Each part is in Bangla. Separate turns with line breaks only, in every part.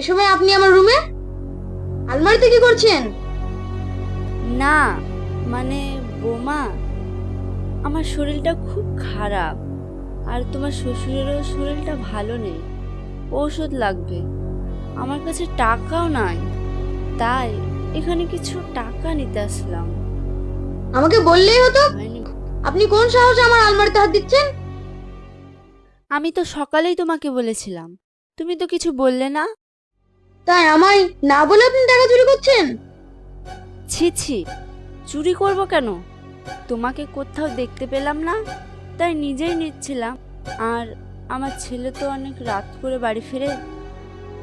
এই সময় আপনি আমার রুমে? আলমারিতে কি করছেন?
না মানে বোমা আমার শরীরটা খুব খারাপ আর তোমার শ্বশুরেরও শরীরটা ভালো নেই ঔষধ লাগবে আমার কাছে টাকাও নাই তাই এখানে কিছু টাকা নিতে আসলাম।
আমাকে বললেই হতো আপনি কোন সাহসে আমার আলমারিতে হাত দিচ্ছেন?
আমি তো সকালেই তোমাকে বলেছিলাম তুমি তো কিছু বললে না?
তাই আমায় না বলে আপনি টাকা চুরি করছেন?
ছি ছি। চুরি করব কেন? তোমাকে কোথাও দেখতে পেলাম না তাই নিজেই নিচ্ছিলাম। আর আমার ছেলে তো অনেক রাত করে বাড়ি ফিরে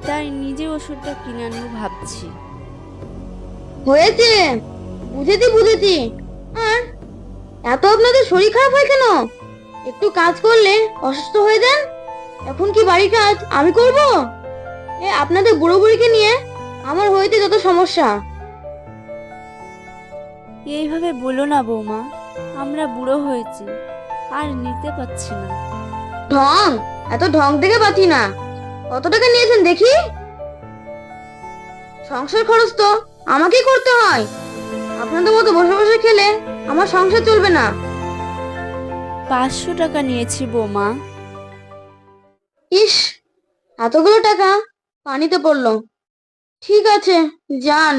তাই নিজে ওষুধটা কিনে আনব ভাবছি।
হয়েছে। বুঝেছি বুঝেছি। আর এত আপনাদের শরীর খারাপ হয় কেন? একটু কাজ করলে অসুস্থ হয়ে যান? এখন কি বাড়ির কাজ আমি করব? এ আপনাদের বুড়ো বুড়িকে নিয়ে আমার হয়েছে যত সমস্যা।
এইভাবে বলো না বৌমা আমরা বুড়ো হয়েছি আর নিতে পারছি না।
ঢং এত ঢং থেকে পাচ্ছি না। কত টাকা নিয়েছেন দেখি? সংসার খরচ তো আমাকেই করতে হয়। আপনাদের মতো বসে বসে খেলে আমার সংসার চলবে না।
পাঁচশো টাকা নিয়েছি বৌমা।
ইস এতগুলো টাকা পানিতে পড়ল। ঠিক আছে যান।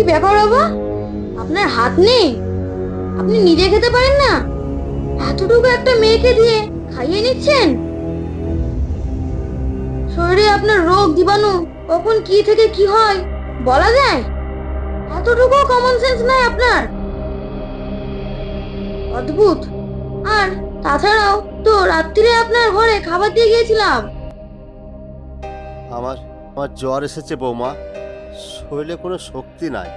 কি ব্যাপার বাবা? আপনার হাত নেই। আপনি নিজে খেতে পারেন না। এতটুকু একটা মেয়েকে দিয়ে খাইয়ে নিচ্ছেন? শরীরে আপনার রোগ জীবাণু, কখন কি থেকে কি হয়, বলা যায়? এতটুকু কমন সেন্স নাই আপনার। অদ্ভুত। আর তাছাড়াও তো রাত্রিরে আপনার ঘরে খাবার দিয়ে গিয়েছিলাম।
আমার আমার জ্বর এসেছে বৌমা। শরীরে কোনো শক্তি নাই।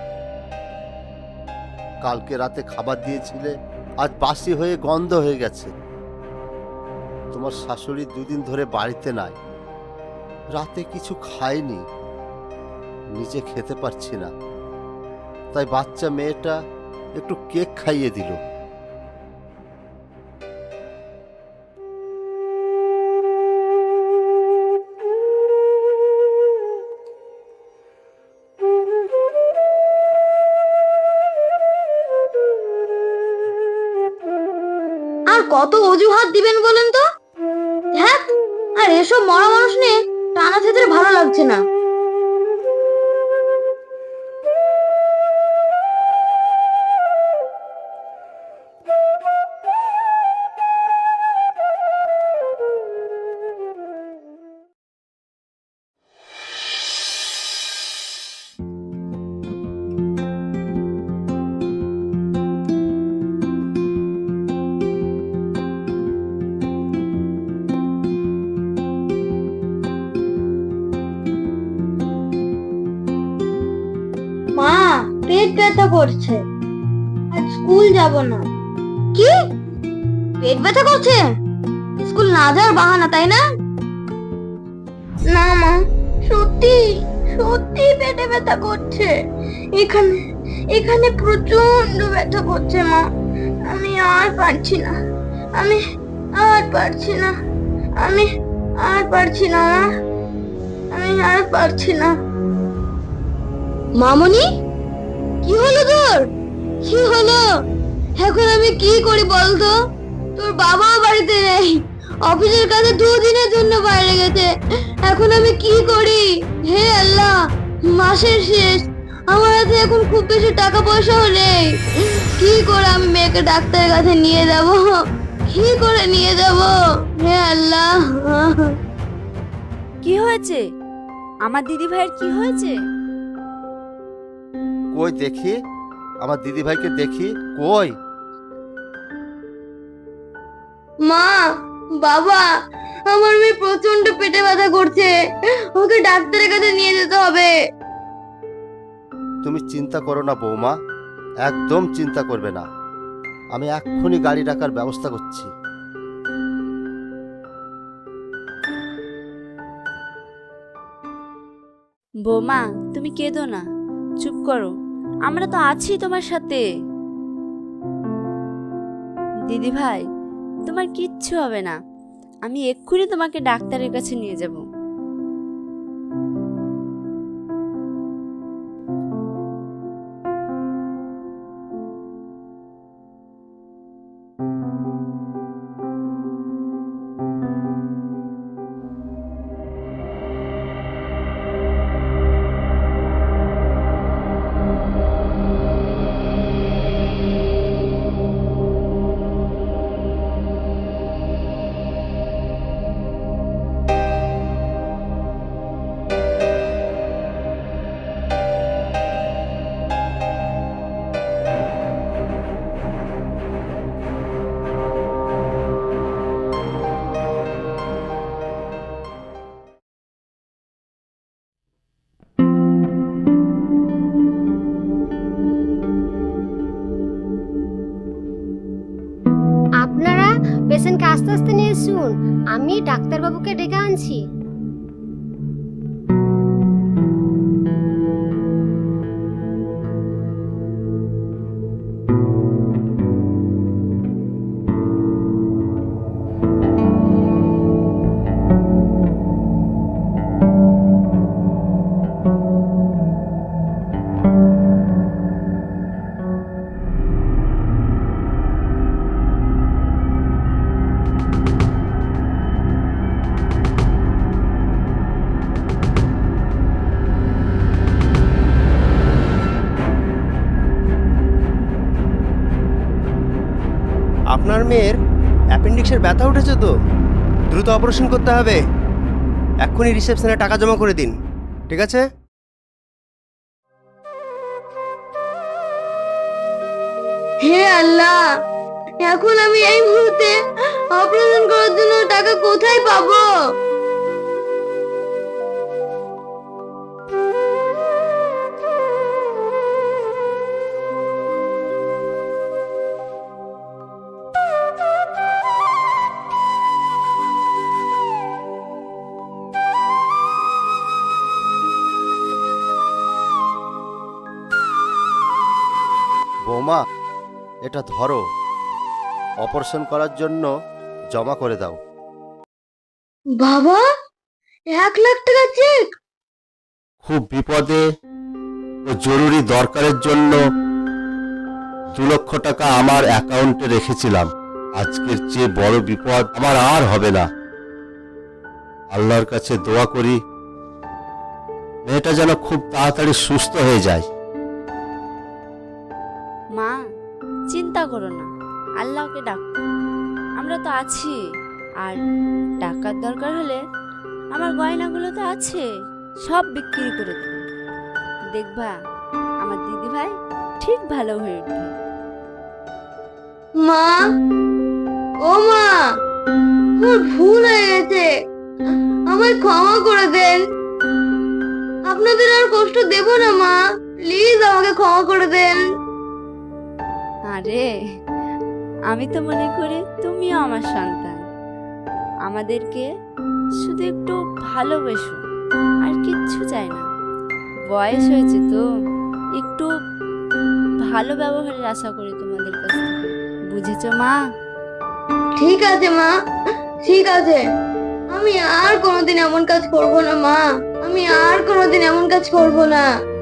কালকে রাতে খাবার দিয়েছিলে, আজ বাসি হয়ে গন্ধ হয়ে গেছে। তোমার শাশুড়ি দুদিন ধরে বাড়িতে নাই। রাতে কিছু খায়নি। নিজে খেতে পারছি না। তাই বাচ্চা মেয়েটা একটু কেক খাইয়ে দিল।
কত অজুহাত দিবেন বলেন তো? হ্যাঁ? আর এসব মরা মানুষ নিয়ে টানা খেতে ভালো লাগছে না। করছে? আজ স্কুল যাব না। কি? পেট ব্যথা করছে? স্কুল না যাওয়ার বাহানা তাই না? না মা সত্যি সত্যি পেটে ব্যথা করছে। এখানে এখানে প্রচণ্ড ব্যথা করছে মা। আমি আর পারছি না। আমি আর পারছি না। আমি আর পারছি না আমি আর পারছি না। মামনি? কি হলো তোর? কি হলো? এখন আমি কি করি বলতো? তোর বাবাও বাড়িতে নেই। অফিসের কাছে দুদিনের জন্য বাইরে গেছে। এখন আমি কি করি? হে আল্লাহ, মাসের শেষ। আমার হাতে এখন খুব বেশি টাকা পয়সাও নেই। কি করে আমি মেয়েকে ডাক্তারের কাছে নিয়ে যাব? কি করে নিয়ে যাব? হে আল্লাহ।
কি হয়েছে? আমার দিদি ভাইয়ের কি হয়েছে?
কই দেখি? আমার দিদি ভাইকে দেখি। কই?
মা বাবা আমার মেয়ে প্রচণ্ড পেটে ব্যথা করছে। ওকে ডাক্তারের কাছে নিয়ে যেতে হবে।
তুমি চিন্তা করো না বৌমা একদম চিন্তা করবে না। আমি এক্ষুনি গাড়ি ডাকার ব্যবস্থা করছি।
বৌমা তুমি কেঁদো না। চুপ করো। আমরা তো আছি তোমার সাথে। দিদি ভাই তোমার কিচ্ছু হবে না। আমি এক্ষুনি তোমাকে ডাক্তারের কাছে নিয়ে যাব।
আসুন আমি ডাক্তারবাবুকে ডেকে আনছি।
আপনার মেয়ের অ্যাপেন্ডিক্সের ব্যথা উঠেছে তো? দ্রুত অপারেশন করতে হবে। এক্ষুনি রিসেপশনে টাকা জমা করে দিন, ঠিক আছে?
হে আল্লাহ, এখন আমি এই মুহূর্তে অপারেশন করার জন্য টাকা কোথায় পাবো?
বৌমা এটা ধরো। অপারেশন করার জন্য জমা করে দাও।
বাবা এক লাখ টাকা চেক।
খুব বিপদে ও জরুরি দরকারের জন্য দু লক্ষ টাকা আমার অ্যাকাউন্টে রেখেছিলাম। আজকের চেয়ে বড় বিপদ আমার আর হবে না। আল্লাহর কাছে দোয়া করি। মেয়েটা যেন খুব তাড়াতাড়ি সুস্থ হয়ে যায়।
মা, চিন্তা করো না, আল্লাহকে ডাক। আমরা তো আছি, আর টাকার দরকার হলে আমার গয়নাগুলো তো আছে, সব বিক্রি করে দেবো। দেখবা, আমার দিদি ভাই ঠিক ভালো হয়ে উঠবে।
মা, ও মা, আমার ভুল হয়ে গেছে, আমায় ক্ষমা করে দেন। আপনাদের আর কষ্ট দেব না, মা। প্লিজ আমাকে ক্ষমা করে দেন।
আরে, আমি তো মনে করি তুমিও আমার সন্তান। আমাদেরকে শুধু একটু ভালোবেসো, আর কিচ্ছু চাই না। বয়স হয়েছে তো, একটু ভালো ব্যবহারের আশা করি তোমাদের কাছ থেকে। বুঝেছ মা?
ঠিক আছে মা, ঠিক আছে। আমি আর কোনোদিন এমন কাজ করব না মা। আমি আর কোনোদিন এমন কাজ করব না।